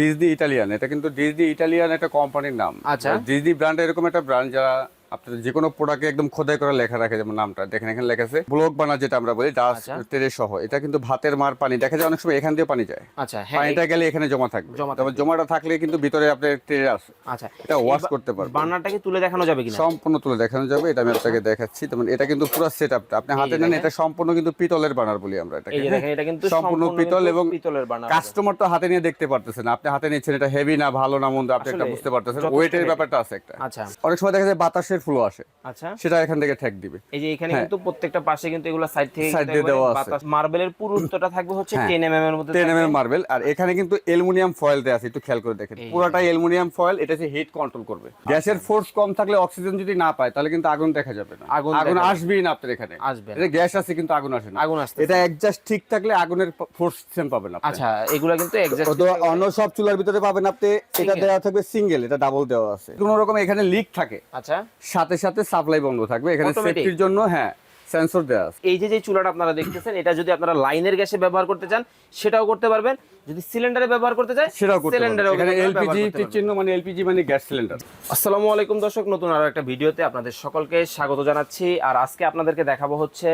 Disney Italian এটা কিন্তু Disney Italian একটা কোম্পানির নাম আচ্ছা। ডিজনি ব্র্যান্ড এরকম একটা ব্র্যান্ড যারা আপনার যে কোনো প্রোডাক্টে একদম খোদাই করে লেখা রাখে যেমন নামটা। দেখেন এখানে লেখা আছে ব্লক বানা যেটা আমরা বলি ডাস্ট আচ্ছা। তেরে সহ। এটা কিন্তু ভাতের মার পানি। দেখা যায় অনেক সময় এখান দিয়ে পানি যায়। আচ্ছা হ্যাঁ পানিটা গেলে এখানে জমা থাকবে। তবে জমাটা থাকলে কিন্তু ভিতরে আপনার তেরে আসে আচ্ছা এটা ওয়াশ করতে পারবে বার্নারটাকে তুলে দেখানো যাবে কিনা? সম্পূর্ণ তুলে দেখানো যাবে। এটা আমি আপনাকে দেখাচ্ছি। তেমন এটা কিন্তু পুরো সেট আপটা আপনি হাতে নেন এটা সম্পূর্ণ কিন্তু পিতলের বানার বলি আমরা এটাকে। এই দেখেন এটা কিন্তু সম্পূর্ণ পিতল এবং পিতলের বার্নার কাস্টমার তো হাতে নিয়ে দেখতে পারতেছেন আপনি হাতে নিচ্ছেন এটা হেভি না ভালো না মন্দ আপনি একটা বুঝতে পারতেছেন। ওয়েটের ব্যাপারটা আছে একটা। আচ্ছা। অনেক সময় দেখা যায় বাতাসের ফ্লো আসে। আচ্ছা। সেটা এখান থেকে ঠেক দিবে। এই যে এখানে হ্যাঁ। কিন্তু প্রত্যেকটা পাশে কিন্তু এগুলো সাইড থেকে কিন্তু দিয়ে দেওয়া আছে। মার্বেলের পুরুত্বটা থাকবে হচ্ছে হ্যাঁ। 10 এমএম এর মধ্যে টেন থাকবে। এম মার্বেল আর এখানে কিন্তু অ্যালুমিনিয়াম ফয়েল দেওয়া আছে একটু খেয়াল করে দেখেন। পুরোটাই অ্যালুমিনিয়াম ফয়েল এটা হচ্ছে হিট কন্ট্রোল করবে। গ্যাসের ফোর্স কম থাকলে অক্সিজেন যদি না পায় তাহলে কিন্তু আগুন দেখা যাবে না। আগুন আগুন আসবেই না আপনার এখানে। আসবে এটা গ্যাস আছে কিন্তু আগুন আসে না। আগুন আসতে এটা অ্যাডজাস্ট ঠিক থাকলে আগুনের ফোর্স সেম পাবেন আপনি। আচ্ছা এগুলা কিন্তু অথবা অন্য সব চুলার ভিতরে পাবেন আপনি এটা। দেওয়া থাকবে সিঙ্গেল এটা ডাবল দেওয়া আছে। কোনো রকম এখানে লিক থাকে। আচ্ছা। সাথে সাথে সাপ্লাই বন্ধ থাকবে। এখানে সেফটির জন্য হ্যাঁ সেন্সর দেওয়া আছে। এই যে যে চুলাটা আপনারা দেখতেছেন এটা যদি আপনারা লাইনের গ্যাসে ব্যবহার করতে চান সেটাও করতে পারবেন। যদি সিলিন্ডারে ব্যবহার করতে চান সেটাও করতে পারবেন। এখানে এলপিজি চিহ্ন মানে এলপিজি মানে গ্যাস সিলিন্ডার আসসালামু আলাইকুম দর্শক নতুন আরও একটা ভিডিওতে আপনাদের সকলকে স্বাগত জানাচ্ছি। আর আজকে আপনাদেরকে দেখাবো হচ্ছে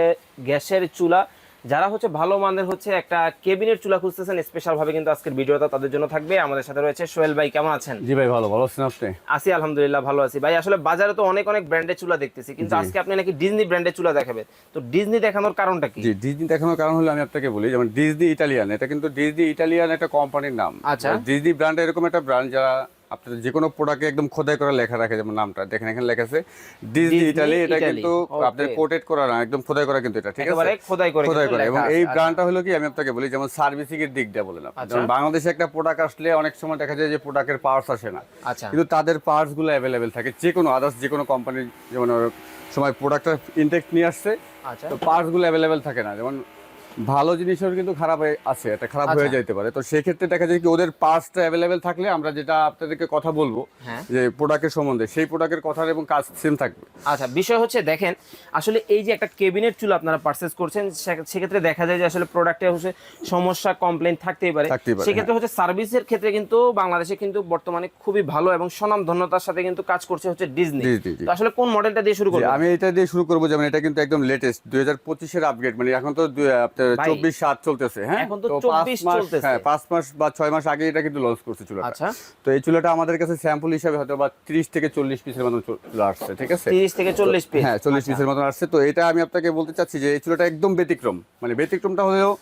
গ্যাসের চুলা। যারা হচ্ছে ভালো মানের হচ্ছে একটা কেবিনের চুলা খুঁজতেছেন স্পেশাল ভাবে কিন্তু আজকের ভিডিওটা তাদের জন্য থাকবে। আমাদের সাথে রয়েছে সোহেল ভাই কেমন আছেন? জি ভাই ভালো। ভালো আছেন আপনি? আছি আলহামদুলিল্লাহ ভালো আছি। ভাই আসলে বাজারে তো অনেক অনেক ব্র্যান্ডের চুলা দেখতেছি কিন্তু আজকে আপনি নাকি ডিজনি ব্র্যান্ডের চুলা দেখাবেন। তো ডিজনি দেখানোর কারণটা কি? জি ডিজনি দেখানোর কারণ হলো আমি আপনাকে বলি যেমন ডিজনি ইটালিয়ান এটা কিন্তু ডিজনি ইটালিয়ান একটা কোম্পানির নাম। আচ্ছা। ডিজনি ব্র্যান্ড এরকম একটা ব্র্যান্ড যারা আপনার যে কোনো প্রোডাক্টে একদম খোদাই করা লেখা রাখে যেমন নামটা। দেখেন এখানে লেখা আছে ডিজনি ইটালি এটা কিন্তু আপনার কোটেড করা না একদম খোদাই করা কিন্তু এটা ঠিক আছে? খোদাই করে খোদাই করা। এবং এই। ব্র্যান্ডটা হলো কি আমি আপনাকে বলি যেমন সার্ভিসিং এর দিক দিয়ে বলেন আপনি। আচ্ছা। যেমন বাংলাদেশে একটা প্রোডাক্ট আসলে অনেক সময় দেখা যায় যে প্রোডাক্টের পার্টস আসে না। আচ্ছা। কিন্তু তাদের পার্টসগুলো অ্যাভেলেবেল থাকে যে কোনো আদার্স যে কোনো কোম্পানির যেমন সময় প্রোডাক্টটা ইনটেক্ট নিয়ে আসছে আচ্ছা। তো পার্টসগুলো অ্যাভেলেবেল থাকে না। যেমন ভালো জিনিসের কিন্তু খারাপ আছে এটা খারাপ হয়ে আচ্ছা। যাইতে পারে। তো সেক্ষেত্রে দেখা যায় কি ওদের পার্টসটা অ্যাভেলেবেল থাকলে আমরা যেটা আপনাদেরকে কথা বলব হ্যাঁ। যে প্রোডাক্টের সম্বন্ধে সেই প্রোডাক্টের কথা এবং কাজ সেম থাকবে। আচ্ছা বিষয় হচ্ছে দেখেন আসলে এই যে একটা কেবিনেট চুলা আপনারা পারচেজ করছেন সেক্ষেত্রে দেখা যায় যে আসলে প্রোডাক্টে হচ্ছে সমস্যা কমপ্লেন থাকতেই পারে। সেক্ষেত্রে হচ্ছে সার্ভিসের ক্ষেত্রে কিন্তু বাংলাদেশে কিন্তু বর্তমানে খুবই ভালো এবং সুনাম ধন্যতার সাথে কিন্তু কাজ করছে হচ্ছে ডিজনি। তো আসলে কোন মডেলটা দিয়ে শুরু করব আমি এটা দিয়ে শুরু করব যেমন এটা কিন্তু একদম লেটেস্ট দুই হাজার পঁচিশের আপগ্রেড মানে এখন তো চব্বিশ সাত চলতেছে হ্যাঁ? এখন তো চলতেছে। হ্যাঁ পাঁচ মাস বা ছয় মাস আগে এটা কিন্তু লঞ্চ করছে চুলাটা। আচ্ছা। তো এই চুলাটা আমাদের কাছে স্যাম্পল হিসাবে হয়তো বা ত্রিশ থেকে চল্লিশ পিসের চুলা আসছে ঠিক আছে? তিরিশ থেকে চল্লিশ পিস হ্যাঁ চল্লিশ পিসের মতন আসছে। তো এটা আমি আপনাকে বলতে চাচ্ছি যে এই চুলাটা একদম ব্যতিক্রম। মানে ব্যতিক্রমটা হলেও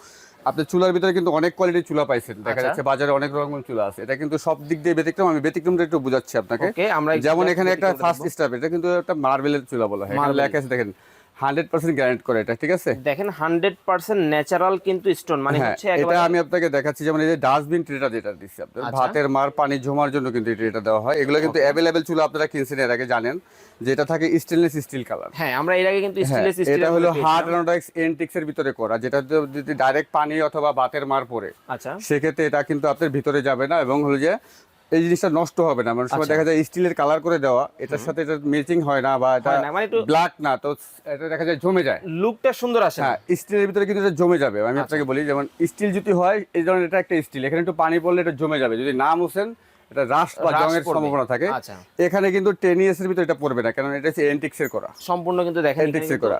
আপনার চুলার ভিতরে কিন্তু অনেক কোয়ালিটির চুলা পাইছেন। দেখা আচ্ছা। যাচ্ছে বাজারে অনেক রকম চুলা আছে। এটা কিন্তু সব দিক দিয়ে ব্যতিক্রম। আমি ব্যতিক্রমটা একটু বুঝাচ্ছি আপনাকে। আমরা যেমন এখানে একটা ফার্স্ট। এটা কিন্তু একটা মার্বেলের চুলা বলা হয়। লেখা আছে দেখেন। হান্ড্রেড পার্সেন্ট গ্যারান্ট করে এটা ঠিক আছে? দেখেন হান্ড্রেড পার্সেন্ট ন্যাচারাল কিন্তু স্টোন মানে হ্যাঁ হচ্ছে এটা আমি আপনাকে দেখাচ্ছি যেমন এই যে ডাস্টবিন ট্রেটা যেটা দিচ্ছি আপনার আচ্ছা। ভাতের মার পানি জমার জন্য কিন্তু এই ট্রেটা দেওয়া হয়। এগুলো কিন্তু অ্যাভেলেবেল চুলা আপনারা কিনছেন এর আগে জানেন যেটা থাকে স্টেনলেস স্টিল কালার হ্যাঁ আমরা এর আগে কিন্তু হ্যাঁ, স্টিলেস এটা হলো হার্ড অ্যানোডাইক্স এন্টিক্স এর ভিতরে করা যেটা যদি ডাইরেক্ট পানি অথবা বাতের মার পড়ে আচ্ছা। সেক্ষেত্রে এটা কিন্তু আপনার ভিতরে যাবে না এবং হলো যে এই জিনিসটা নষ্ট হবে না মানে সময় আচ্ছা। দেখা যায় স্টিলের কালার করে দেওয়া এটার সাথে এটা ম্যাচিং হয় না বা এটা মানে একটু- ব্ল্যাক না তো এটা দেখা যায় জমে যায় লুকটা সুন্দর আসে। হ্যাঁ স্টিলের ভিতরে কিন্তু এটা জমে যাবে আমি আচ্ছা। আপনাকে বলি যেমন স্টিল যদি হয় এই ধরনের এটা একটা স্টিল এখানে একটু পানি পড়লে এটা জমে যাবে যদি না মুছেন এটা রাস বা সম্ভাবনা থাকে। আচ্ছা। এখানে কিন্তু টেন ইয়ার্স এর ভিতরে এটা পড়বে না কারণ এটা এন্টিক্স এর করা। সম্পূর্ণ কিন্তু দেখেন Antiques এর করা।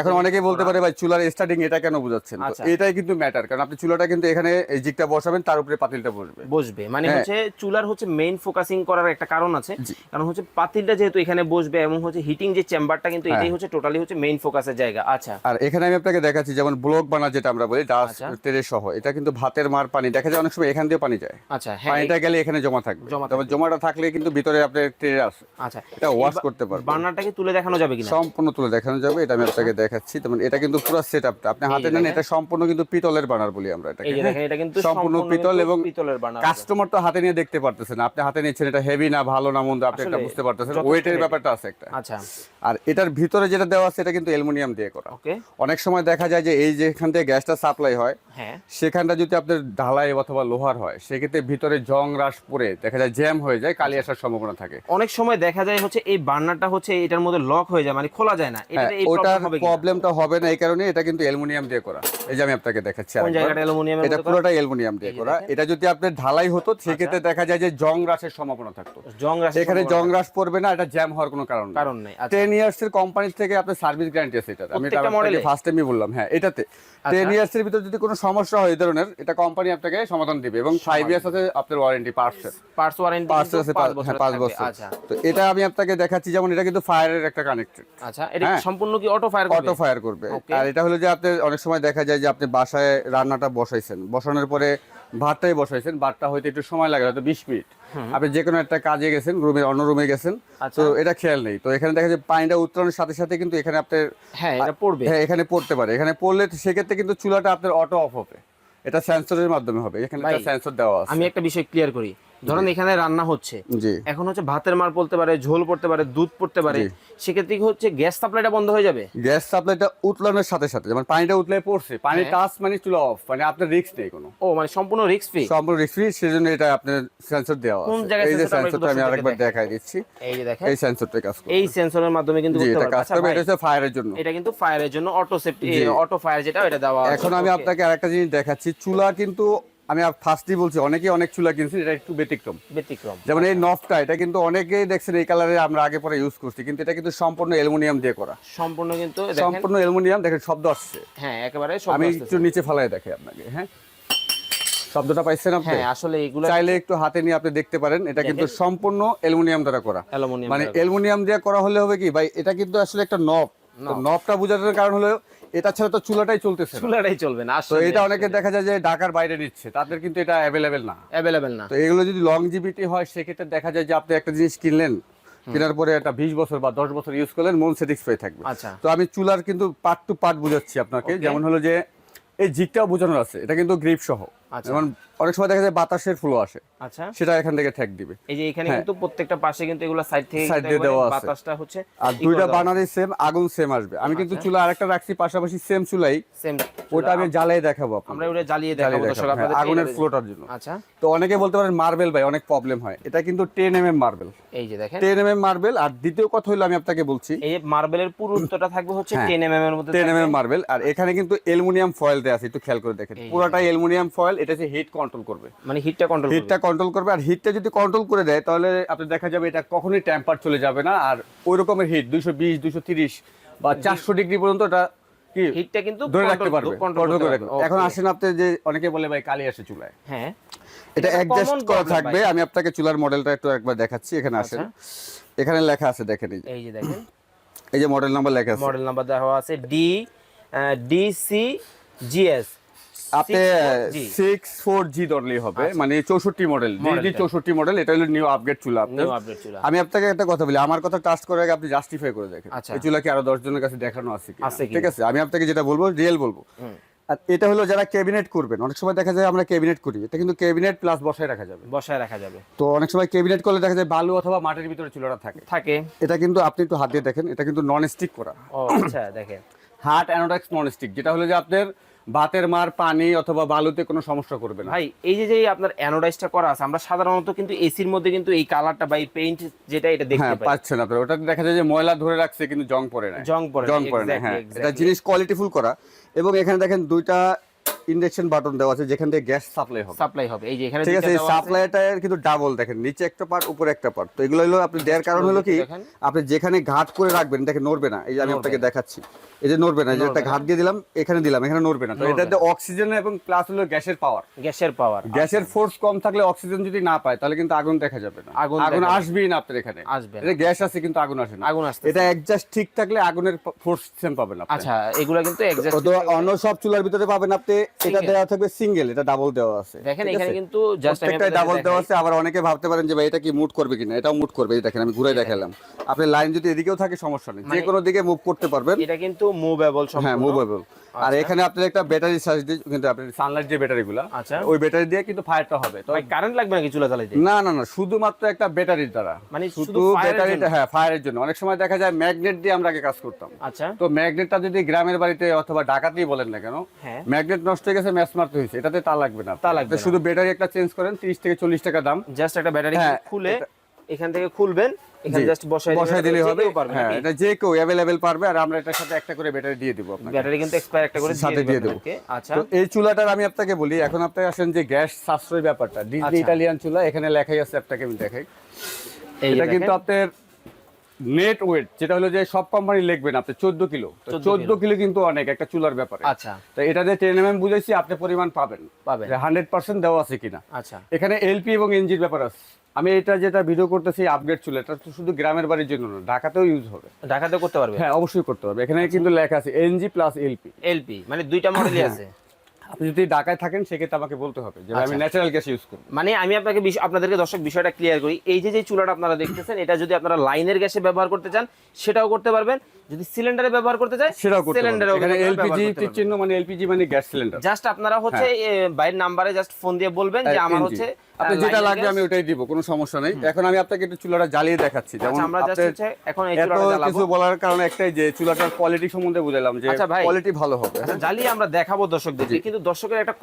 এখন অনেকেই বলতে পারে ভাই চুলার স্টার্টিং এটা কেন বুঝাচ্ছেন? তো আচ্ছা। এটাই কিন্তু ম্যাটার কারণ আপনি চুলাটা কিন্তু এখানে এই বসাবেন তার উপরে পাতিলটা বসবে। বসবে। মানে হ্যাঁ। হচ্ছে চুলার হচ্ছে মেইন ফোকাসিং করার একটা কারণ আছে। কারণ হচ্ছে পাতিলটা যেহেতু এখানে বসবে এবং হচ্ছে হিটিং যে চেম্বারটা কিন্তু হ্যাঁ। এটাই হচ্ছে টোটালি হচ্ছে মেইন ফোকাসের জায়গা। আচ্ছা। আর এখানে আমি আপনাকে দেখাচ্ছি যেমন ব্লক বানা যেটা আমরা বলি ডাস্ট আচ্ছা। তেরে সহ এটা কিন্তু ভাতের মার পানি দেখা যায় অনেক সময় এখান দিয়ে পানি যায়। আচ্ছা হ্যাঁ। পানিটা গেলে এখানে জমা থাকবে। তবে জমাটা থাকলে কিন্তু ভিতরে আপনার আসে আচ্ছা এটা ওয়াশ করতে পারবে বার্নারটাকে তুলে দেখানো যাবে কিনা? সম্পূর্ণ তুলে দেখানো যাবে এটা আমি আপনাকে দেখাচ্ছি। তেমন এটা কিন্তু পুরো সেট আপটা আপনি হাতে নেন এটা সম্পূর্ণ কিন্তু পিতলের বানার বলি আমরা এটাকে। এই দেখেন এটা কিন্তু সম্পূর্ণ পিতল এবং পিতলের বার্নার কাস্টমার তো হাতে নিয়ে দেখতে পারতেছেন। আপনি হাতে নিচ্ছেন এটা হেভি না ভালো না মন্দ আপনি একটা বুঝতে পারতেছেন। ওয়েটের ব্যাপারটা আছে একটা। আচ্ছা। আর এটার ভিতরে যেটা দেওয়া আছে এটা কিন্তু অ্যালুমিনিয়াম দিয়ে করা। ওকে। অনেক সময় দেখা যায় যে এই যেখান থেকে গ্যাসটা সাপ্লাই হয় হ্যাঁ। সেখানটা যদি আপনার ঢালাই অথবা লোহার হয় সেক্ষেত্রে ভিতরে জং রাস পড়ে দেখা যায় জ্যাম হয়ে যায় কালি আসার সম্ভাবনা থাকে। অনেক সময় দেখা যায় হচ্ছে এই বার্নারটা হচ্ছে এটার মধ্যে লক হয়ে যায় মানে খোলা যায় না। হ্যাঁ, এটা এই ওটার হবে কি প্রবলেমটা হবে না এই কারণে এটা কিন্তু অ্যালুমিনিয়াম দিয়ে করা। এই যে আমি আপনাকে দেখাচ্ছি অ্যালুমিনিয়ামের এটা? পুরোটাই অ্যালুমিনিয়াম দিয়ে করা। এটা যদি আপনার ঢালাই হতো সেক্ষেত্রে দেখা যায় যে জং রাশের সম্ভাবনা থাকতো। জং রাশি এখানে জং রাশ পড়বে না এটা জ্যাম হওয়ার কোনো কারণ নেই। কারণ নেই আচ্ছা। টেন ইয়ার্স এর কোম্পানি থেকে আপনার সার্ভিস গ্যারান্টি আছে এটা আমি প্রত্যেকটা model-এ? ফার্স্ট টাইমই বললাম হ্যাঁ এটাতে। টেন ইয়ার্স এর ভিতর যদি কোনো সমস্যা হয় এই ধরনের এটা কোম্পানি আপনাকে সমাধান দিবে এবং ফাইভ ইয়ার্স আছে আপনার ওয়ারেন্টি পার্টসের। পার্টস ওয়ারেন্টি পাঁচ আছে পাঁচ পাঁচ- বছর হ্যাঁ, পাঁচ বছর। আচ্ছা। তো এটা আমি আপনাকে দেখাচ্ছি যেমন এটা কিন্তু ফায়ারের একটা কানেক্টেড আচ্ছা এটা হ্যাঁ। সম্পূর্ণ কি অটো ফায়ার করবে? অটো ফায়ার করবে। আর এটা হলো যে আপনি অনেক সময় দেখা যায় যে আপনি বাসায় রান্নাটা বসাইছেন। বসানোর পরে ভাতটাই বসাইছেন ভাতটা হয়তো একটু সময় লাগে হয়তো বিশ মিনিট। আপনি যে কোনো একটা কাজে গেছেন রুমে অন্য রুমে গেছেন আচ্ছা। তো এটা খেয়াল নেই। তো এখানে দেখা যায় পানিটা উত্তরণের সাথে সাথে কিন্তু এখানে আপনার হ্যাঁ এটা পড়বে। হ্যাঁ এখানে পড়তে পারে। এখানে পড়লে সেক্ষেত্রে কিন্তু চুলাটা আপনার অটো অফ হবে। এটা সেন্সরের মাধ্যমে হবে। এখানে একটা সেন্সর দেওয়া আছে। আমি একটা বিষয় ক্লিয়ার করি। ধরেন এখানে রান্না হচ্ছে। এখন হচ্ছে ভাতের মার পড়তে পারে ঝোল পড়তে পারে দুধ পড়তে পারে সেক্ষেত্রে কি হচ্ছে গ্যাস সাপ্লাইটা বন্ধ হয়ে যাবে? গ্যাস সাপ্লাইটা উতলানোর সাথে সাথে যেমন পানিটা উতলে পড়ছে পানি হ্যাঁ। টাচ মানে চুলা অফ মানে আপনার রিস্ক নেই কোনো। ও মানে সম্পূর্ণ রিস্ক ফ্রি সম্পূর্ণ রিস্ক ফ্রি সেজন্য এটা আপনার সেন্সর দেওয়া কোন আছে। জায়গায় এই যে সেন্সরটা আমি আরেকবার দেখাই। দিচ্ছি। এই যে দেখেন। এই সেন্সরটা কাজ করবে। এই সেন্সরের মাধ্যমে কিন্তু করতে এটা পারবে। আচ্ছা এটা হচ্ছে ফায়ারের জন্য। এটা কিন্তু ফায়ারের জন্য অটো সেফটি অটো ফায়ার যেটা এটা দেওয়া আছে। এখন আমি আপনাকে আরেকটা জিনিস দেখাচ্ছি। চুলা কিন্তু আমি আর ফার্স্টই বলছি অনেকেই অনেক চুলা কিনছি এটা একটু ব্যতিক্রম। ব্যতিক্রম। যেমন এই নফটা এটা কিন্তু অনেকেই দেখছেন এই কালারে আমরা আগে পরে ইউজ করছি কিন্তু এটা কিন্তু সম্পূর্ণ অ্যালুমিনিয়াম দিয়ে করা। সম্পূর্ণ কিন্তু দেখেন সম্পূর্ণ অ্যালুমিনিয়াম দেখেন শব্দ আসছে। হ্যাঁ একেবারে সব আমি। একটু নিচে ফালাই দেখাই আপনাকে হ্যাঁ? শব্দটা পাইছেন আপনি? হ্যাঁ আসলে এগুলো চাইলে একটু হাতে নিয়ে আপনি দেখতে পারেন এটা কিন্তু সম্পূর্ণ অ্যালুমিনিয়াম দ্বারা করা। অ্যালুমিনিয়াম মানে অ্যালুমিনিয়াম দিয়ে করা হলে হবে কি ভাই এটা কিন্তু আসলে একটা নব। নবটা বোঝানোর কারণ হলো এটা ছাড়া তো চুলাটাই চলতেছে চুলাটাই চলবে না তো এটা অনেকে দেখা যায় যে ঢাকার বাইরে নিচ্ছে তাদের কিন্তু এটা অ্যাভেলেবেল না। অ্যাভেলেবেল না। তো এগুলো যদি লংজিভিটি হয় সেক্ষেত্রে দেখা যায় যে আপনি একটা জিনিস কিনলেন কেনার পরে একটা বিশ বছর বা দশ বছর ইউজ করলেন মন স্যাটিসফাই থাকবে। আচ্ছা। তো আমি চুলার কিন্তু পার্ট টু পার্ট বুঝাচ্ছি আপনাকে যেমন হলো যে এই জিকটাও বোঝানোর আছে এটা কিন্তু গ্রিপ সহ। আচ্ছা। যেমন অনেক সময় দেখা যায় বাতাসের ফ্লো আসে। আচ্ছা। সেটা এখান থেকে ঠেক দিবে। এই যে এখানে হ্যাঁ। কিন্তু প্রত্যেকটা পাশে কিন্তু এগুলো সাইড থেকে কিন্তু দিয়ে দেওয়া আছে। বাতাসটা হচ্ছে আর দুইটা বানারই সেম আগুন সেম আসবে। আমি কিন্তু আচ্ছা। চুলা আরেকটা রাখছি পাশাপাশি সেম চুলাই। সেম ওটা আমি জ্বালাই দেখাবো আপনাকে। আমরা ওটা জ্বালিয়ে জ্বালিয়ে দেখাবো দর্শক দেখাবো, হ্যাঁ, আপনাদের আগুনের ফ্লোটার জন্য। আচ্ছা। তো অনেকে বলতে পারেন মার্বেল ভাই অনেক প্রবলেম হয়। এটা কিন্তু টেন এম এম মার্বেল এই যে দেখেন। টেন এম এম মার্বেল আর দ্বিতীয় কথা হলো আমি আপনাকে বলছি। এই মার্বেলের পুরুত্বটা থাকবে হচ্ছে হ্যাঁ। 10 এমএম এর মধ্যে টেন এম থাকবে। এম মার্বেল আর এখানে কিন্তু অ্যালুমিনিয়াম ফয়েল দেওয়া আছে একটু খেয়াল করে দেখেন। পুরোটাই অ্যালুমিনিয়াম ফয়েল এটা হচ্ছে হিট কন্ট্রোল করবে। মানে হিটটা কন্ট্রোল হিটটা কন্ট্রোল করবে আর হিটটা যদি কন্ট্রোল করে দেয় তাহলে আপনি দেখা যাবে এটা কখনোই টেম্পার চলে যাবে না। আর ওই রকমের হিট দুইশো বিশ দুইশো তিরিশ বা চারশো ডিগ্রি পর্যন্ত এটা কি হিটটা কিন্তু ধরে রাখতে পারবে কন্ট্রোল করে এখন আসেন আপনি যে অনেকে বলে ভাই কালি আসে চুলায়। হ্যাঁ। এটা অ্যাডজাস্ট করা থাকবে। আমি আপনাকে চুলার মডেলটা একটু একবার দেখাচ্ছি। এখানে আসেন। আচ্ছা। এখানে লেখা আছে দেখেন এই যে। দেখেন। এই যে মডেল নাম্বার লেখা আছে। মডেল নাম্বার দেওয়া আছে ডি ডি সি জিএস আপনি সিক্স ফোর জি। ধরলেই হবে। মানে চৌষট্টি মডেল চৌষট্টি মডেল এটা হলো নিউ আপগ্রেড চুলা আপনার। আমি আপনাকে একটা কথা বলি আমার কথা টাচ করার আগে আপনি জাস্টিফাই করে দেখেন। আচ্ছা। এই চুলা কি আরও দশ জনের কাছে দেখানো আছে কি ঠিক আছে? আমি আপনাকে যেটা বলব রিয়েল বলব। আর এটা হলো যারা ক্যাবিনেট করবেন অনেক সময় দেখা যায় আমরা ক্যাবিনেট করি এটা কিন্তু ক্যাবিনেট প্লাস বসায় রাখা যাবে। বসায় রাখা যাবে। তো অনেক সময় ক্যাবিনেট করলে দেখা যায় বালু অথবা মাটির ভিতরে চুলাটা থাকে। থাকে। এটা কিন্তু আপনি একটু হাত দিয়ে দেখেন এটা কিন্তু নন স্টিক করা। ও আচ্ছা দেখেন। হার্ট অ্যানোডাক্স নন স্টিক যেটা হলো যে আপনার ভাতের মার পানি অথবা বালুতে কোনো সমস্যা করবে না। ভাই এই যে যে আপনার অ্যানোডাইজটা করা আছে আমরা সাধারণত কিন্তু এসির মধ্যে কিন্তু এই কালারটা বা এই পেইন্ট যেটা এটা দেখতে হ্যাঁ পাই। পাচ্ছেন আপনার। ওটা দেখা যায় যে ময়লা ধরে রাখছে কিন্তু জং পড়ে না জং পড়ে জং পড়ে না হ্যাঁ। এটা জিনিস কোয়ালিটিফুল করা। এবং এখানে দেখেন দুইটা ইন্ডাকশন বাটন দেওয়া আছে যেখান থেকে গ্যাস সাপ্লাই হবে। সাপ্লাই হবে। এই যে এখানে ঠিক আছে এই। সাপ্লাইটা কিন্তু ডাবল দেখেন। নিচে একটা পার্ট উপরে একটা পার্ট তো এগুলো হলো আপনি দেওয়ার কারণ হলো কি আপনি যেখানে ঘাট করে রাখবেন দেখেন নড়বে না। এই যে আমি আপনাকে দেখাচ্ছি। এই যে নড়বে না যে একটা ঘাট দিয়ে দিলাম এখানে দিলাম এখানে নড়বে না। তো এটাতে অক্সিজেন এবং প্লাস হলো গ্যাসের পাওয়ার গ্যাসের পাওয়ার গ্যাসের ফোর্স কম থাকলে অক্সিজেন যদি না পায় তাহলে কিন্তু আগুন দেখা যাবে না। আগুন আগুন আসবেই না আপনার এখানে। আসবে এটা গ্যাস আছে কিন্তু আগুন আসে না। আগুন আসতে এটা অ্যাডজাস্ট ঠিক থাকলে আগুনের ফোর্স সেম পাবেন আপনি। আচ্ছা এগুলা কিন্তু এক্সাক্ট অথবা অন্য সব চুলার ভিতরে পাবেন আপনি এটা দেওয়া থাকবে সিঙ্গেল এটা ডাবল দেওয়া আছে। দেখেন এখানে কিন্তু জাস্ট প্রত্যেকটাই ডাবল দেওয়া আছে আবার অনেকে ভাবতে পারেন যে ভাই এটা কি মুভ করবে কিনা? এটাও মুভ করবে এই দেখেন আমি ঘুরে দেখালাম। আপনি লাইন যদি এদিকেও থাকে সমস্যা নেই। যে মানে কোনো দিকে মুভ করতে পারবেন। এটা কিন্তু মুভেবল হ্যাঁ মুভেবল আর এখানে আপনার একটা ব্যাটারি চার্জ দিয়ে কিন্তু আপনি সানলাইট যে ব্যাটারিগুলো আচ্ছা। ওই ব্যাটারি দিয়ে কিন্তু ফায়ারটা হবে। তো কারেন্ট লাগবে নাকি চুলা জ্বালাইতে? না না না শুধুমাত্র একটা ব্যাটারির দ্বারা। মানে শুধু ব্যাটারিটা হ্যাঁ ফায়ারের জন্য। অনেক সময় দেখা যায় ম্যাগনেট দিয়ে আমরা আগে কাজ করতাম। আচ্ছা। তো ম্যাগনেটটা যদি গ্রামের বাড়িতে অথবা ঢাকাতেই বলেন না কেন ম্যাগনেট নষ্ট হয়ে গেছে ম্যাচ মারতে হয়েছে। এটাতে তা লাগবে না। তা লাগবে শুধু ব্যাটারি একটা চেঞ্জ করেন 30 থেকে 40 টাকা দাম। জাস্ট একটা ব্যাটারি হ্যাঁ, খুলে এখান থেকে খুলবেন এখানে জাস্ট বসাই বসাই দিলে হবে। হ্যাঁ এটা যে কেউ অ্যাভেলেবেল পারবে আর আমরা এটার সাথে একটা করে ব্যাটারি দিয়ে দিব আপনাকে। ব্যাটারি কিন্তু এক্সপায়ার একটা করে সাথে দিয়ে দেব। আচ্ছা। তো এই চুলাটার আমি আপনাকে বলি এখন আপনি আসেন যে গ্যাস সাশ্রয় ব্যাপারটা ডিজনি ইতালিয়ান ইটালিয়ান চুলা এখানে লেখাই আছে আপনাকে আমি দেখাই। এটা কিন্তু দেখেন। নেট ওয়েট যেটা হলো যে সব কোম্পানি লিখবেন আপনি চোদ্দ কিলো। চোদ্দ কিলো। কিন্তু অনেক একটা চুলার ব্যাপারে। আচ্ছা। তো এটাতে টেন এম বুঝেছি আপনি পরিমাণ পাবেন। পাবেন। হান্ড্রেড পার্সেন্ট দেওয়া আছে কিনা। আচ্ছা। এখানে এলপি এবং এনজির ব্যাপার আছে। আমি এটা যেটা ভিডিও করতেছি আপগ্রেড চুলা এটা তো শুধু গ্রামের বাড়ির জন্য না ঢাকাতেও ইউজ হবে। ঢাকাতে করতে পারবে? হ্যাঁ অবশ্যই করতে পারবে। এখানে কিন্তু লেখা আছে এনজি প্লাস এলপি এলপি মানে দুইটা মডেলই হ্যাঁ। আছে। আপনি যদি ঢাকায় থাকেন সেক্ষেত্রে আমাকে বলতে হবে যে আমি। ন্যাচারাল গ্যাস ইউজ করি মানে আমি আপনাকে আপনাদেরকে দর্শক বিষয়টা ক্লিয়ার করি। এই যে যে চুলাটা আপনারা দেখতেছেন এটা যদি আপনারা লাইনের গ্যাসে ব্যবহার করতে চান সেটাও করতে পারবেন। যদি সিলিন্ডারে ব্যবহার করতে চান সেটাও করতে এখানে এলপিজি। চিহ্ন মানে এলপিজি মানে গ্যাস সিলিন্ডার। জাস্ট আপনারা হচ্ছে এ, বাইরের নাম্বারে জাস্ট ফোন দিয়ে বলবেন যে আমার হচ্ছে আপনি যেটা লাগবে আমি ওটাই দিব কোনো সমস্যা নেই। এখন আমি আপনাকে একটু চুলাটা জ্বালিয়ে দেখাচ্ছি। যেমন আচ্ছা আমরা জাস্ট হচ্ছে এখন এই চুলাটা জ্বালাবো। কিছু বলার কারণে একটাই যে চুলাটার কোয়ালিটি সম্বন্ধে বুঝালাম যে আচ্ছা কোয়ালিটি ভালো হবে। আচ্ছা জ্বালিয়ে আমরা দেখাবো দর্শকদের কিন্তু দর্শকের একটা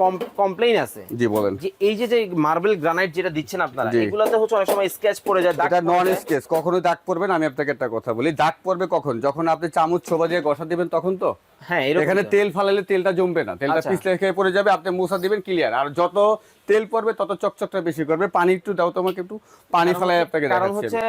কমপ্লেইন আছে। জি বলেন। যে এই যে যে মার্বেল গ্রানাইট যেটা দিচ্ছেন আপনারা। এগুলোতে হচ্ছে অনেক সময় স্কেচ পড়ে যায় দাগ এটা নন। স্কেচ কখনো দাগ পড়বে না আমি আপনাকে একটা কথা বলি। দাগ পড়বে কখন? যখন আপনি চামচ ছোবা দিয়ে গসা দিবেন তখন তো? হ্যাঁ এখানে তেল ফালালে তেলটা জমবে না। তেলটা আচ্ছা। পিছলে খেয়ে পড়ে যাবে আপনি মুসা দিবেন ক্লিয়ার আর যত তেল পড়বে তত চকচকটা বেশি করবে। পানি একটু দাও তোমাকে একটু। পানি ফেলাই আপনাকে কারণ হচ্ছে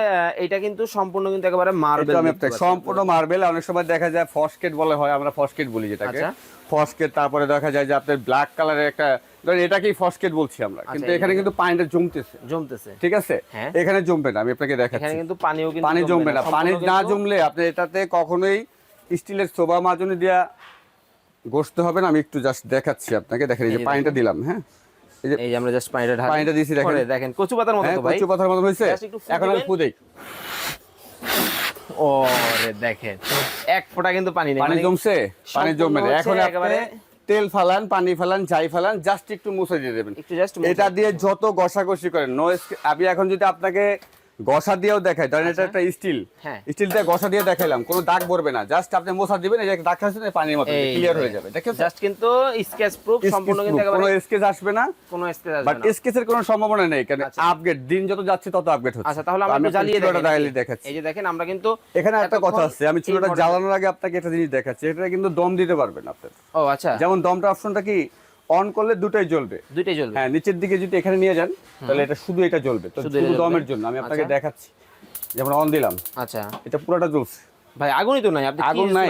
এটা কিন্তু সম্পূর্ণ কিন্তু একেবারে মার্বেল সম্পূর্ণ মার্বেল অনেক সময় দেখা যায় ফসকেট বলে হয় আমরা ফসকেট বলি যেটাকে। আচ্ছা। ফসকেট তারপরে দেখা যায় যে আপনার ব্ল্যাক কালারের একটা ধরেন এটাকেই ফসকেট বলছি আমরা। কিন্তু আচ্ছা, এখানে কিন্তু পানিটা জমতেছে। জমতেছে। ঠিক আছে? হ্যাঁ। এখানে জমবে না আমি আপনাকে এখানে কিন্তু পানিও কিন্তু পানি জমবে না পানি না জমলে আপনি এটাতে কখনোই স্টিলের সোবা মাজনি দিয়া ঘষতে হবে না আমি একটু জাস্ট দেখাচ্ছি আপনাকে। দেখেন এই যে পানিটা দিলাম হ্যাঁ? এই যে আমরা জাস্ট পানিটা ঢালি পানিটা দিয়েছি দেখেন। দেখেন কচু পাতার মতো হ্যাঁ তো ভাই। কচু Just একটু ফু এখন আমি দিবেন। ফু ও রে দেখেন এক ফোঁটা কিন্তু পানি নেই। পানি মানে জমছে? পানি জমবে না। এখন একেবারে- তেল ফালান পানি ফালান যাই ফালান জাস্ট একটু মুছে দিয়ে দেবেন। এটা দিয়ে যত ঘষাঘষি করেন নো আমি এখন যদি আপনাকে ঘষা দিয়েও দেখাই ধরেন এটা একটা স্টিল হ্যাঁ। স্টিল দিয়ে ঘষা দিয়ে দেখাইলাম কোনো দাগ পড়বে না। জাস্ট আপনি মোছা দিবেন এই যে দাগ খাচ্ছেন পানির মতো ক্লিয়ার হয়ে যাবে দেখেন জাস্ট কিন্তু স্কেচ প্রুফ সম্পূর্ণ কিন্তু কোনো স্কেচ আসবে না। কোনো স্কেচ আসবে না। বাট স্কেচের কোনো সম্ভাবনা নেই কারণ আচ্ছা। আপগ্রেড দিন যত যাচ্ছে তত আপগ্রেড হচ্ছে। আচ্ছা তাহলে আমরা আমি একটু জ্বালিয়ে দেখাচ্ছি। এই যে দেখেন আমরা কিন্তু এখানে একটা কথা আছে আমি চুলাটা জ্বালানোর আগে আপনাকে একটা জিনিস দেখাচ্ছি এটা কিন্তু দম দিতে পারবেন আপনি ও আচ্ছা। যেমন দমটা অপশনটা কি? অন করলে দুটাই জ্বলবে। দুটাই জ্বলবে। হ্যাঁ নিচের দিকে যদি এখানে নিয়ে যান তাহলে এটা শুধু এটা জ্বলবে। তো শুধু। দমের জন্য আমি আপনাকে আচ্ছা। দেখাচ্ছি। যেমন অন দিলাম। আচ্ছা। এটা পুরোটা জ্বলছে। ভাই আগুনই তো নাই। আপনি আগুন নাই।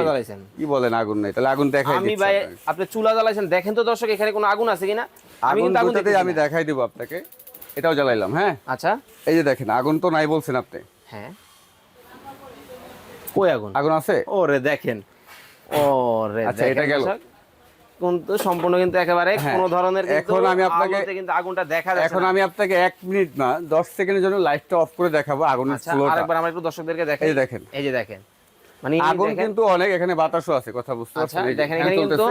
কি বলেন আগুন নাই? তাহলে আগুন দেখাই আমি ভাই আপনি চুলা জ্বালাইছেন। দেখেন তো দর্শক এখানে কোনো আগুন আছে কিনা? আমি আগুন কিন্তু আগুন আমি দেখাই দিব আপনাকে। এটাও জ্বালাইলাম হ্যাঁ? আচ্ছা। এই যে দেখেন আগুন তো নাই বলছেন আপনি। হ্যাঁ। কই আগুন? আগুন আছে? ওরে দেখেন। ওরে আচ্ছা, এটা গেল। কিন্তু সম্পূর্ণ কিন্তু একেবারে হ্যাঁ, কোনো ধরনের এখন আমি আপনাকে- কিন্তু আগুনটা দেখা যাচ্ছে এখন আমি আপনাকে এক মিনিট না দশ সেকেন্ডের জন্য লাইটটা অফ করে দেখাবো আগুনের আচ্ছা ফ্লোটা আরেকবার আমরা একটু দর্শকদেরকে দেখাই। এই দেখেন। এই যে দেখেন। মানে আগুন কিন্তু অনেক এখানে বাতাসও আছে কথা বুঝতে আচ্ছা পারছেন? দেখেন এখানে কিন্তু।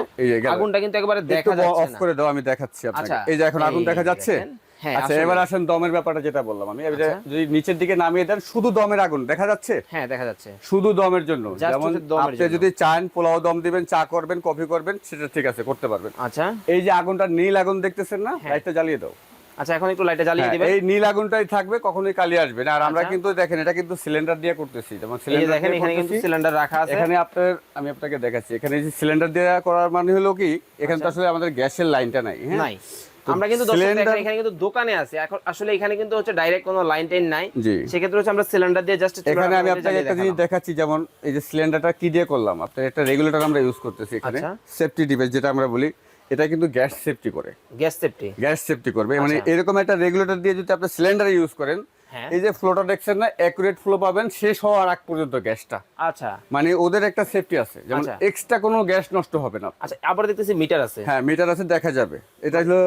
আগুনটা কিন্তু একেবারে দেখা যাচ্ছে অফ করে দাও আমি দেখাচ্ছি আপনাকে। আচ্ছা, এই যে এখন আগুন দেখা যাচ্ছে। হ্যাঁ, আচ্ছা এবার আসেন দমের ব্যাপারটা যেটা বললাম আমি। আচ্ছা। যদি নিচের দিকে নামিয়ে দেন শুধু দমের আগুন দেখা যাচ্ছে? হ্যাঁ দেখা যাচ্ছে। শুধু দমের জন্য। যেমন আপনি। যদি চান পোলাও দম দিবেন চা করবেন কফি করবেন সেটা ঠিক আছে করতে পারবেন। আচ্ছা। এই যে আগুনটা নীল আগুন দেখতেছেন না? হ্যাঁ। লাইটটা জ্বালিয়ে দাও। আচ্ছা এখন একটু লাইটটা জ্বালিয়ে হ্যাঁ, দিবেন। এই নীল আগুনটাই থাকবে কখনোই কালি আসবে না। আর আমরা আচ্ছা। কিন্তু দেখেন এটা কিন্তু সিলিন্ডার দিয়ে করতেছি। যেমন সিলিন্ডার দেখেন এখানে কিন্তু সিলিন্ডার রাখা আছে। এখানে আপনার আমি আপনাকে দেখাচ্ছি। এখানে যে সিলিন্ডার দেওয়া করার মানে হলো কি? এখানে তো আসলে আমাদের গ্যাসের লাইনটা নাই হ্যাঁ? নাই। আমরা কিন্তু এখানে কিন্তু দোকানে আছে। এখন আসলে এখানে কিন্তু হচ্ছে ডাইরেক্ট কোনো লাইন টাইন নাই। সেক্ষেত্রে হচ্ছে আমরা সিলিন্ডার দিয়ে জাস্ট এখানে আমি আপনাকে একটা জিনিস দেখাচ্ছি যেমন এই যে সিলিন্ডারটা কি দিয়ে করলাম? আপনার একটা রেগুলেটর আমরা ইউজ করতেছি এখানে। আচ্ছা। সেফটি ডিভাইস যেটা আমরা বলি এটা কিন্তু গ্যাস সেফটি করে। গ্যাস সেফটি গ্যাস সেফটি করবে। মানে আচ্ছা। এরকম একটা রেগুলেটর দিয়ে যদি আপনি সিলিন্ডার ইউজ করেন এই যে ফ্লোটা দেখছেন না অ্যাকুরেট ফ্লো পাবেন শেষ হওয়ার আগ পর্যন্ত গ্যাসটা। আচ্ছা। মানে ওদের একটা সেফটি আছে যেমন আচ্ছা। এক্সট্রা কোনো গ্যাস নষ্ট হবে না। আচ্ছা আবার দেখতেছি মিটার আছে। হ্যাঁ মিটার আছে দেখা যাবে। এটা হলো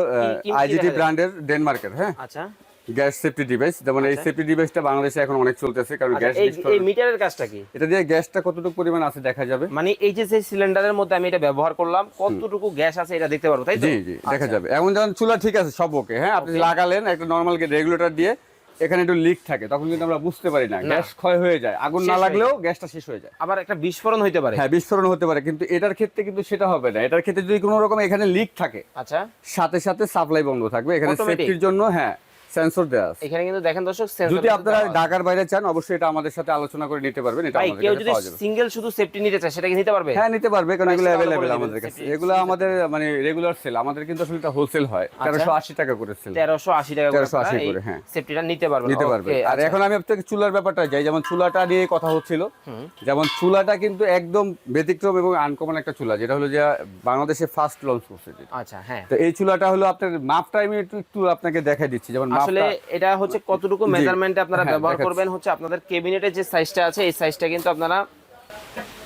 আইজিটি ব্র্যান্ডের ডেনমার্কের হ্যাঁ? আচ্ছা। গ্যাস সেফটি ডিভাইস যেমন এই সেফটি ডিভাইসটা বাংলাদেশে এখন অনেক চলতেছে কারণ আচ্ছা, গ্যাস এই মিটারের কাজটা কি? এটা দিয়ে গ্যাসটা কতটুকু পরিমাণ আছে দেখা যাবে। মানে এই যে সেই সিলিন্ডারের মধ্যে আমি এটা ব্যবহার করলাম কতটুকু গ্যাস আছে এটা দেখতে পারব তাই তো? জি জি দেখা যাবে। এমন যেমন চুলা ঠিক আছে সব ওকে হ্যাঁ? আপনি লাগালেন একটা নর্মাল রেগুলেটর দিয়ে এখানে একটু লিক থাকে তখন কিন্তু আমরা বুঝতে পারি না। গ্যাস ক্ষয় হয়ে যায়। আগুন না লাগলেও গ্যাসটা শেষ হয়ে যায়। আবার একটা বিস্ফোরণ হতে পারে। হ্যাঁ বিস্ফোরণ হতে পারে কিন্তু এটার ক্ষেত্রে কিন্তু সেটা হবে না। এটার ক্ষেত্রে যদি কোনো রকম এখানে লিক থাকে আচ্ছা। সাথে সাথে সাপ্লাই বন্ধ থাকবে। এখানে? সেফটির জন্য হ্যাঁ। সেন্সর দেওয়া আছে। এখানে কিন্তু দেখেন দর্শক sensor যদি আপনারা ঢাকার বাইরে চান অবশ্যই এটা আমাদের সাথে আলোচনা করে নিতে পারবেন এটা আমাদের কেউ কাছে যদি পাওয়া যাবে। সিঙ্গেল শুধু সেফটি নিতে চায় সেটা কি নিতে পারবে? হ্যাঁ নিতে পারবে কারণ এগুলো বলে আমাদের কাছে। এগুলো আমাদের মানে রেগুলার সেল আমাদের কিন্তু আসলে এটা হোলসেল হয়। আচ্ছা। তেরোশো আশি টাকা করে সেল তেরোশো আশি টাকা 1380 করে, হ্যাঁ। সেফটিটা নিতে পারবে নিতে পারবে। আর আচ্ছা। এখন আমি আপনাকে চুলার ব্যাপারটা যাই যেমন চুলাটা নিয়ে কথা হচ্ছিল যেমন চুলাটা কিন্তু একদম ব্যতিক্রম এবং আনকমন একটা চুলা যেটা হলো যে বাংলাদেশে ফার্স্ট লঞ্চ করছে আচ্ছা হ্যাঁ। তো এই চুলাটা হলো আপনার মাপটা আমি একটু একটু আপনাকে দেখাই দিচ্ছি যেমন আসলে এটা হচ্ছে কতটুকু মেজারমেন্টে আপনারা হ্যাঁ, ব্যবহার করবেন হচ্ছে আপনাদের কেবিনেটের যে সাইজটা আছে এই সাইজটা কিন্তু আপনারা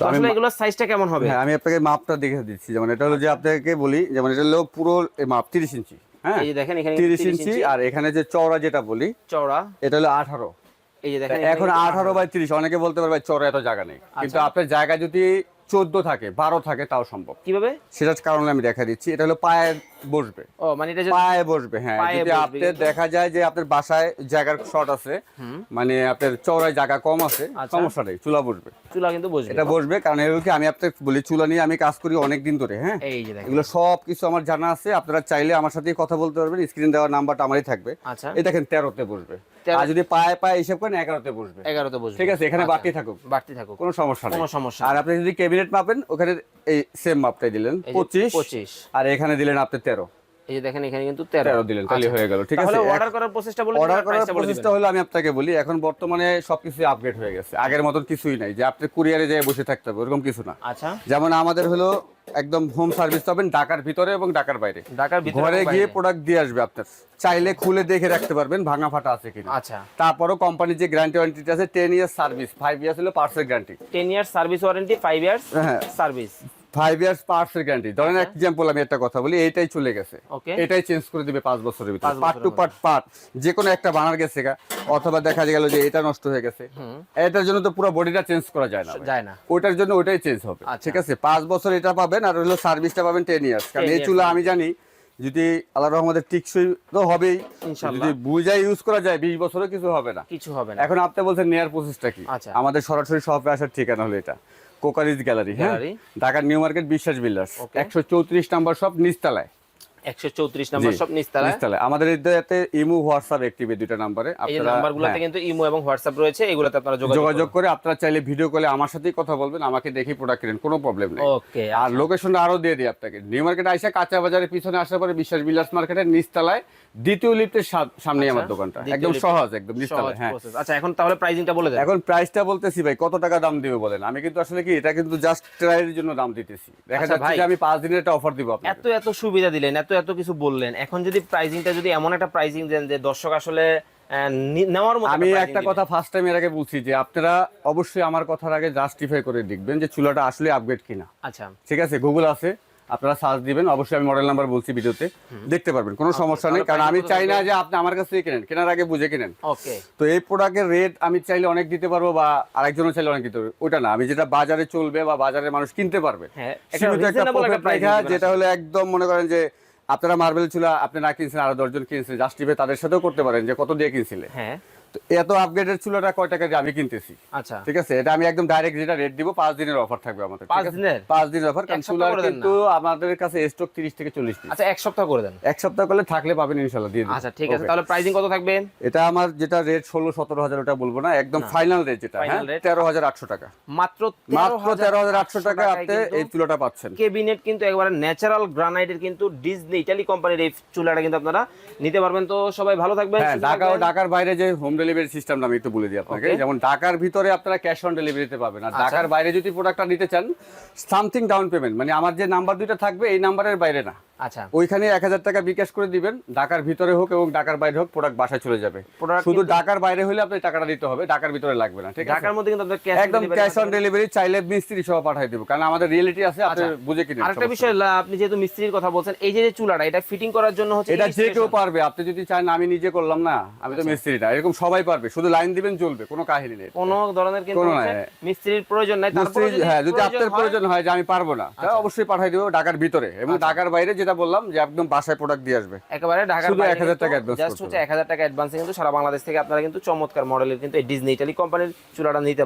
আসলে এগুলোর সাইজটা কেমন হবে? হ্যাঁ আমি আপনাকে মাপটা দেখে দিচ্ছি। যেমন এটা হলো যে আপনাকে বলি যেমন এটা হলো পুরো এই মাপ তিরিশ ইঞ্চি হ্যাঁ? এই যে দেখেন এখানে তিরিশ 30 ইঞ্চি আর এখানে যে চওড়া যেটা বলি চওড়া। এটা হলো আঠারো। এই যে দেখেন এখন এখানে আঠারো। বাই তিরিশ অনেকে বলতে পারবে চওড়া এত জায়গা নেই। আচ্ছা। কিন্তু আপনার জায়গা যদি চোদ্দ থাকে বারো থাকে তাও সম্ভব। কীভাবে? সেটার কারণে আমি দেখা দিচ্ছি। এটা হলো পায়ে বসবে। ও মানে এটা পায়ে বসবে হ্যাঁ। যদি আপনার দেখা যায় যে আপনার বাসায় জায়গার শর্ট আছে মানে আপনার চওড়ায় জায়গা কম আছে আচ্ছা। সমস্যা নেই চুলা বসবে। চুলা কিন্তু বসবে। এটা বসবে কারণ এগুলো কি আমি আপনাকে বলি চুলা নিয়ে আমি কাজ করি অনেক দিন ধরে হ্যাঁ। এই যে দেখেন। এগুলো সব কিছু আমার জানা আছে আপনারা চাইলে আমার সাথে কথা বলতে পারবেন স্ক্রিন দেওয়ার নাম্বারটা আমারই থাকবে। আচ্ছা। এই দেখেন তেরোতে বসবে। আর যদি পায়ে পায়ে হিসাব করেন এগারোতে বসবে। এগারোতে বসবে। ঠিক আছে এখানে আচ্ছা, বাড়তি থাকুক। বাড়তি থাকুক। কোনো সমস্যা নেই। কোনো সমস্যা আর আপনি যদি ক্যাবিনেট মাপেন ওখানে এই সেম মাপটাই দিলেন পঁচিশ। পঁচিশ। আর এখানে দিলেন আপনি তেরো। এই যে দেখেন এখানে কিন্তু তেরো। তেরো দিলেন তাহলে হয়ে গেল ঠিক আছে? তাহলে অর্ডার করার প্রসেসটা বলে অর্ডার করার প্রসেসটা হলো আমি আপনাকে বলি এখন বর্তমানে সবকিছু আপগ্রেড হয়ে গেছে। আগের মতন কিছুই নাই যে আপনি কুরিয়ারে যেয়ে বসে থাকতে হবে ওরকম কিছু না। আচ্ছা। যেমন আমাদের হলো একদম হোম সার্ভিস পাবেন ঢাকার ভিতরে এবং ঢাকার বাইরে। ঢাকার ভিতরে ঘরে গিয়ে প্রোডাক্ট দিয়ে আসবে আপনার। চাইলে খুলে দেখে রাখতে পারবেন ভাঙা ফাটা আছে কিনা। আচ্ছা। তারপরও কোম্পানির যে গ্যারান্টি ওয়ারেন্টি আছে ten years service five years হলো পার্সের guarantee ten years service warranty five years হ্যাঁ। সার্ভিস ফাইভ ইয়ার্স পার্টসের গ্যারান্টি ধরেন আচ্ছা। এক্সাম্পল আমি একটা কথা বলি এইটাই চলে গেছে। এটাই চেঞ্জ করে দিবে পাঁচ বছরের ভিতরে। পার্ট টু পার্ট পার্ট যে কোনো একটা বানার গেছে অথবা দেখা গেল যে এটা নষ্ট হয়ে গেছে। এটার জন্য তো পুরো বডিটা চেঞ্জ করা যায় না যায় না। ওটার জন্য ওটাই চেঞ্জ হবে। আচ্ছা। ঠিক আছে? পাঁচ বছর এটা পাবেন আর হলো সার্ভিসটা পাবেন টেন ইয়ার্স কারণ এই চুলা আমি জানি যদি আল্লাহ রহমতের টিকসই তো হবেই। যদি বুঝাই ইউজ করা যায় বিশ বছরও কিছু হবে না। কিছু হবে না। এখন আপনি বলছেন নেয়ার প্রসেসটা কি? আচ্ছা। আমাদের সরাসরি শপে আসার ঠিকানা হলো এটা। কোকারিজ গ্যালারি হ্যাঁ? ঢাকার নিউ মার্কেট বিশ্বাস বিল্ডার্স একশো চৌত্রিশ নাম্বার সব নিচতলায়। একশো চৌত্রিশ নাম্বার সব নিস্তারা আমাদের এতে ইমু হোয়াটসঅ্যাপ অ্যাক্টিভ এই দুইটা নাম্বারে। এই যে আপনারা নাম্বারগুলোতে হ্যাঁ, কিন্তু ইমো এবং হোয়াটসঅ্যাপ রয়েছে এগুলোতে আপনারা যোগাযোগ যোগাযোগ করে আপনারা চাইলে ভিডিও কলে আমার সাথেই কথা বলবেন আমাকে দেখি প্রোডাক্ট কিনেন কোনো প্রবলেম নেই। ওকে আর লোকেশনটা আরও দিয়ে দিই আপনাকে। নিউ মার্কেট আইসা কাঁচা বাজারের পিছনে আসার পরে বিশ্বাস বিলাস মার্কেটের নিচতলায় দ্বিতীয় লিফটের সামনে আমার দোকানটা। একদম সহজ একদম হ্যাঁ। আচ্ছা এখন তাহলে প্রাইসিংটা বলে দেন। এখন প্রাইসটা বলতেছি ভাই কত টাকা দাম দিবে বলেন? আমি কিন্তু আসলে কি এটা কিন্তু জাস্ট ট্রায়ালের জন্য দাম দিতেছি। দেখা আচ্ছা যাচ্ছে। যে আমি পাঁচ দিনের একটা অফার দিব আপনাকে। এত এত সুবিধা দিলেন এত এত কিছু বললেন। এখন যদি প্রাইসিংটা যদি এমন একটা প্রাইসিং দেন যে দর্শক আসলে নেওয়ার মতো আমি একটা কথা ফার্স্ট টাইম এর আগে বলছি যে আপনারা অবশ্যই আমার কথার আগে জাস্টিফাই করে দেখবেন যে চুলাটা আসলে আপগ্রেড কিনা। আচ্ছা। ঠিক আছে? গুগল আছে আপনারা সার্চ দিবেন। অবশ্যই আমি মডেল নাম্বার বলছি ভিডিওতে। দেখতে পারবেন কোনো সমস্যা নেই। কারণ আমি চাই না যে আপনি আমার কাছ থেকে কেনেন কেনার আগে বুঝে কেনেন। ওকে তো এই প্রোডাক্টের রেট আমি চাইলে অনেক দিতে পারব বা আরেকজনও চাইলে অনেক দিতে পারব। ওটা না আমি যেটা বাজারে চলবে বা বাজারের মানুষ কিনতে পারবে হ্যাঁ দিবেন যেটা। হলো একদম মনে করেন যে আপনারা মার্বেল চুলা আপনি না কিনছেন, আরও দশজন কিনছেন জাস্টিফে তাদের সাথেও করতে পারেন যে কত দিয়ে কিনছিলেন হ্যাঁ। এত আপগ্রেডের চুলাটা কয় টাকা আমি কিনতেছি? আচ্ছা। ঠিক আছে? এটা আমি একদম ডাইরেক্ট যেটা রেট দিব পাঁচ দিনের অফার থাকবে আমাদের পাঁচ দিনের? পাঁচ দিনের অফার কারণ চুলার। কিন্তু আমাদের কাছে স্টক তিরিশ থেকে চল্লিশ আচ্ছা এক সপ্তাহ করে দেন। এক সপ্তাহ করলে থাকলে পাবেন ইনশাল্লাহ দিয়ে আচ্ছা ঠিক আছে তাহলে প্রাইসিং কত থাকবে? এটা আমার যেটা রেট ষোলো সতেরো হাজার ওটা বলব না একদম ফাইনাল রেট যেটা হ্যাঁ? তেরো হাজার আটশো টাকা। মাত্র মাত্র তেরো হাজার আটশো টাকা আপনি এই চুলাটা পাচ্ছেন। কেবিনেট কিন্তু একবারে ন্যাচারাল গ্রানাইটের কিন্তু ডিজনি ইটালি কোম্পানির এই চুলাটা কিন্তু আপনারা নিতে পারবেন। তো সবাই ভালো থাকবেন হ্যাঁ ঢাকা ও। ঢাকার বাইরে যে হোম ডেলিভারি সিস্টেমটা আমি একটু বলে দিই আপনাকে। যেমন ঢাকার ভিতরে আপনারা ক্যাশ অন ডেলিভারিতে পাবেন। আর আচ্ছা। ঢাকার বাইরে যদি প্রোডাক্টটা নিতে চান সামথিং ডাউন পেমেন্ট মানে আমার যে নাম্বার দুইটা থাকবে এই নাম্বারের বাইরে না। আচ্ছা ওইখানে এক হাজার টাকা বিকাশ করে দিবেন ঢাকার ভিতরে হোক এবং ঢাকার বাইরে হোক প্রোডাক্ট বাসায় চলে যাবে শুধু ঢাকার বাইরে হলে আপনি টাকাটা দিতে হবে ঢাকার ভিতরে লাগবে না ঠিক আছে ঢাকার মধ্যে কিন্তু একদম ক্যাশ অন ডেলিভারি চাইলে মিস্ত্রি সহ পাঠিয়ে দিব কারণ আমাদের রিয়েলিটি আছে আপনি আচ্ছা। বুঝে কিনেন আরেকটা বিষয় আপনি যেহেতু মিস্ত্রির কথা বলছেন এই যে চুলাটা এটা ফিটিং করার জন্য হচ্ছে এটা যে কেউ পারবে আপনি যদি চান আমি নিজে করলাম না আমি আচ্ছা। তো মিস্ত্রি না এরকম সবাই পারবে শুধু লাইন দিবেন চলবে কোনো কাহিনী নেই কোনো ধরনের কিন্তু কোনো নাই। মিস্ত্রির প্রয়োজন নাই তারপরে হ্যাঁ যদি আপনার আচ্ছা। প্রয়োজন হয় যে আমি পারব না তাহলে অবশ্যই পাঠাই দেবো ঢাকার ভিতরে এবং ঢাকার বাইরে যেটা বললাম যে একদম বাসায় প্রোডাক্ট দিয়ে আসবে। একেবারে ঢাকার শুধু 1000 টাকা অ্যাডভান্স জাস্ট হচ্ছে এক হাজার টাকা অ্যাডভান্সে কিন্তু সারা বাংলাদেশ থেকে আপনারা কিন্তু চমৎকার মডেলের কিন্তু এই ডিজনি ইটালি কোম্পানির চুলাটা নিতে